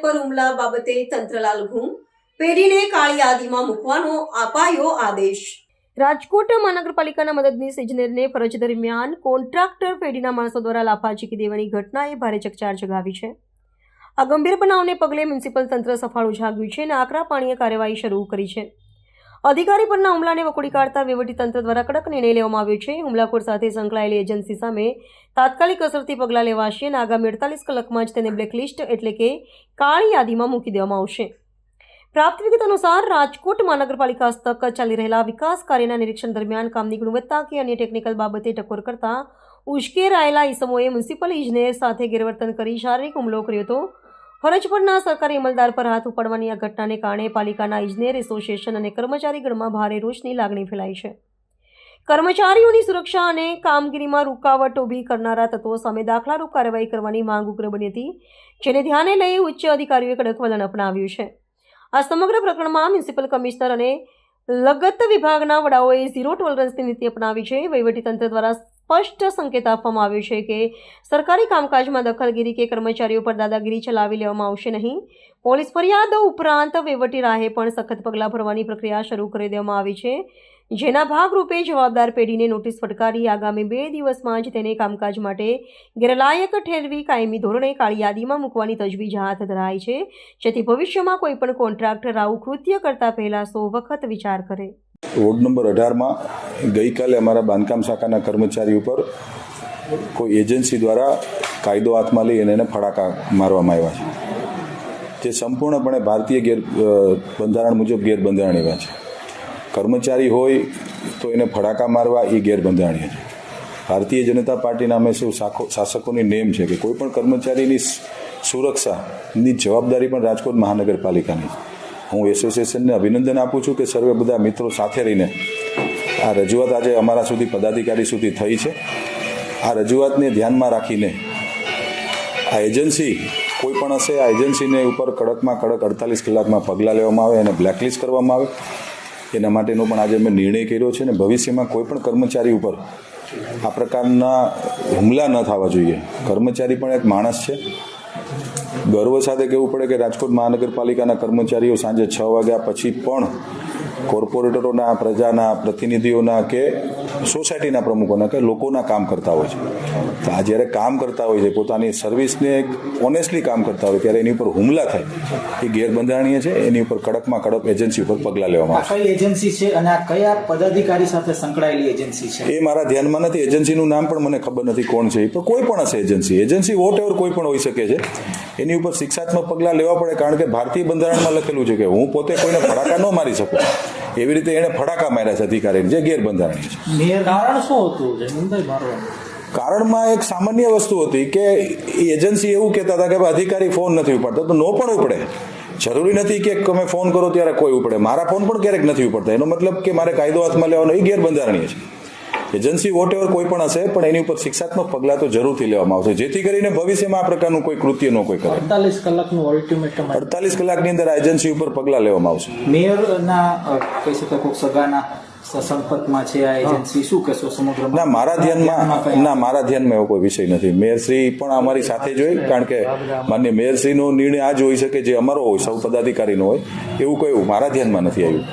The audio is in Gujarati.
પર હુમલા બાબતે તંત્રલાલ ઘૂમ. પેઢીને કાળી યાદીમાં મૂકવાનો અપાયો આદેશ. રાજકોટ મહાનગરપાલિકાના મદદનીશ ઇજનેરને ફરજ દરમિયાન કોન્ટ્રાક્ટર પેઢીના માણસો દ્વારા લાફા ચીકી દેવાની ઘટનાએ ભારે ચકચાર જગાવી છે. આ ગંભીર બનાવને પગલે મ્યુનિસિપલ તંત્ર સફાળું જાગ્યું છે અને આકરા પાણીએ કાર્યવાહી શરૂ કરી છે. અધિકારી પરના હુમલાને વખોડી કાઢતા તંત્ર દ્વારા કડક નિર્ણય લેવામાં આવ્યો છે. હુમલાખોર સાથે સંકળાયેલી એજન્સી સામે તાત્કાલિક અસરથી પગલાં લેવાશે અને આગામી અડતાલીસ કલાકમાં જ તેને બ્લેકલિસ્ટ એટલે કે કાળી યાદીમાં મૂકી દેવામાં આવશે. પ્રાપ્ત વિગત અનુસાર રાજકોટ મહાનગરપાલિકા હસ્તક ચાલી રહેલા વિકાસ કાર્યના નિરીક્ષણ દરમિયાન કામની ગુણવત્તા કે અન્ય ટેકનિકલ બાબતે ટકોર કરતા ઉશ્કેરાયેલા ઇસમોએ મ્યુનિસિપલ ઇજનેર સાથે ગેરવર્તન કરી શારીરિક હુમલો કર્યો હતો. ફરજ પરના સરકારી અમલદાર પર હાથ ઉપાડવાની આ ઘટનાને કારણે પાલિકાના ઇજનેર એસોસિએશન અને કર્મચારીગણમાં ભારે રોષની લાગણી ફેલાઈ છે. કર્મચારીઓની સુરક્ષા અને કામગીરીમાં રૂકાવટ ઊભી કરનારા તત્વો સામે દાખલારૂપ કાર્યવાહી કરવાની માંગ ઉગ્ર બની હતી, જેને ધ્યાને લઈ ઉચ્ચ અધિકારીઓએ કડક વલણ અપનાવ્યું છે. આ સમગ્ર પ્રકરણમાં મ્યુનિસિપલ કમિશનર અને લગત વિભાગના વડાઓએ ઝીરો ટોલરન્સની નીતિ અપનાવી છે. વહીવટીતંત્ર દ્વારા સ્પષ્ટ સંકેત આપવામાં આવ્યો છે કે સરકારી કામકાજમાં દખલગીરી કે કર્મચારીઓ પર દાદાગીરી ચલાવી લેવામાં આવશે નહીં. પોલીસ ફરિયાદો ઉપરાંત વહીવટી રાહે પણ સખત પગલાં ભરવાની પ્રક્રિયા શરૂ કરી દેવામાં આવી છે. જેના ભાગરૂપે જવાબદાર પેઢીને નોટિસ ફટકારી આગામી બે દિવસમાં જ તેને કામકાજ માટે ગેરલાયક ઠેરવી કાયમી ધોરણે કાળી યાદીમાં મૂકવાની તજવીજ હાથ ધરાઈ છે. જેથી ભવિષ્યમાં કોઈપણ કોન્ટ્રાક્ટર આવું કૃત્ય કરતા પહેલાં સો વખત વિચાર કરે. વોર્ડ નંબર અઢારમાં ગઈકાલે અમારા બાંધકામ શાખાના કર્મચારી ઉપર કોઈ એજન્સી દ્વારા કાયદો હાથમાં લઈ અને એને ફડાકા મારવામાં આવ્યા છે. જે સંપૂર્ણપણે ભારતીય ગેર બંધારણ મુજબ ગેરબંધારણ એવા છે. કર્મચારી હોય તો એને ફડાકા મારવા એ ગેરબંધારણીય છે. ભારતીય જનતા પાર્ટીના અમે શું શાખો, શાસકોની નેમ છે કે કોઈ પણ કર્મચારીની સુરક્ષાની જવાબદારી પણ રાજકોટ મહાનગરપાલિકાની છે. હું એસોસિએશનને અભિનંદન આપું છું કે સર્વે બધા મિત્રો સાથે રહીને આ રજૂઆત આજે અમારા સુધી પદાધિકારી સુધી થઈ છે. આ રજૂઆતને ધ્યાનમાં રાખીને આ એજન્સી કોઈ પણ હશે, આ એજન્સીને ઉપર કડકમાં કડક અડતાલીસ કલાકમાં પગલાં લેવામાં આવે અને બ્લેકલિસ્ટ કરવામાં આવે. એના માટેનો પણ આજે મેં નિર્ણય કર્યો છે અને ભવિષ્યમાં કોઈ પણ કર્મચારી ઉપર આ પ્રકારના હુમલા ન થવા જોઈએ. કર્મચારી પણ એક માણસ છે. ગર્વ સાથે કહેવું પડે કે રાજકોટ મહાનગરપાલિકાના કર્મચારીઓ સાંજે છ વાગ્યા પછી પણ કોર્પોરેટરોના પ્રજાના પ્રતિનિધિઓના કે સોસાયટીના પ્રમુખોના કે લોકોના કામ કરતા હોય છે. તો આ જ્યારે કામ કરતા હોય છે પોતાની સર્વિસને એક ઓનેસ્ટલી કામ કરતા હોય ત્યારે એની ઉપર હુમલા થાય એ ગેરબંધારણીય છે એની ઉપર કડકમાં કડક એજન્સી ઉપર પગલાં લેવામાં આવે કઈ એજન્સી છે અને આ કયા પદાધિકારી સાથે સંકળાયેલી એજન્સી છે? એ મારા ધ્યાનમાં નથી એજન્સીનું નામ પણ મને ખબર નથી કોણ છે એ પણ કોઈ પણ હશે એજન્સી એજન્સી વોટ એવર કોઈ પણ હોઈ શકે છે. એની ઉપર શિક્ષાત્મક પગલાં લેવા પડે કારણ કે ભારતીય બંધારણમાં લખેલું છે કે હું પોતે કોઈને ફડાકા ન મારી શકું. એવી રીતે એણે ફડાકા માર્યા છે અધિકારીને જે ગેરબંધારણીય છે. કારણ શું હતું? કારણમાં એક સામાન્ય વસ્તુ હતી કે એ એજન્સી એવું કહેતા હતા કે અધિકારી ફોન નથી ઉપાડતો તો નો પણ ઉપડે. જરૂરી નથી કે તમે ફોન કરો ત્યારે કોઈ ઉપડે. મારા ફોન પણ ક્યારેક નથી ઉપડતા. એનો મતલબ કે મારે કાયદો હાથમાં લેવાનો એ ગેરબંધારણીય છે. એજન્સી વોટ એવર કોઈ પણ હશે પણ એની ઉપર શિક્ષાત્મક પગલાં તો જરૂરથી લેવામાં આવશે. જેથી કરીને ભવિષ્યમાં આ પ્રકારનું કોઈ કૃત્ય ન કોઈ કરે. અડતાલીસ કલાકનું અલ્ટિમેટમ અડતાલીસ કલાકની અંદર આ એજન્સી ઉપર પગલાં લેવામાં આવશે. મેયરના કહી શકાય કોઈ સગાના સંપર્કમાં છે આ એજન્સી શું કહેશો સમગ્ર ના મારા ધ્યાનમાં ના મારા ધ્યાનમાં એવો કોઈ વિષય નથી. મેયરશ્રી પણ અમારી સાથે જ હોય કારણ કે માન્ય મેયરશ્રીનો નિર્ણય આ જ હોઈ શકે જે અમારો હોય સૌ પદાધિકારીનો હોય. એવું કયું મારા ધ્યાનમાં નથી આવ્યું.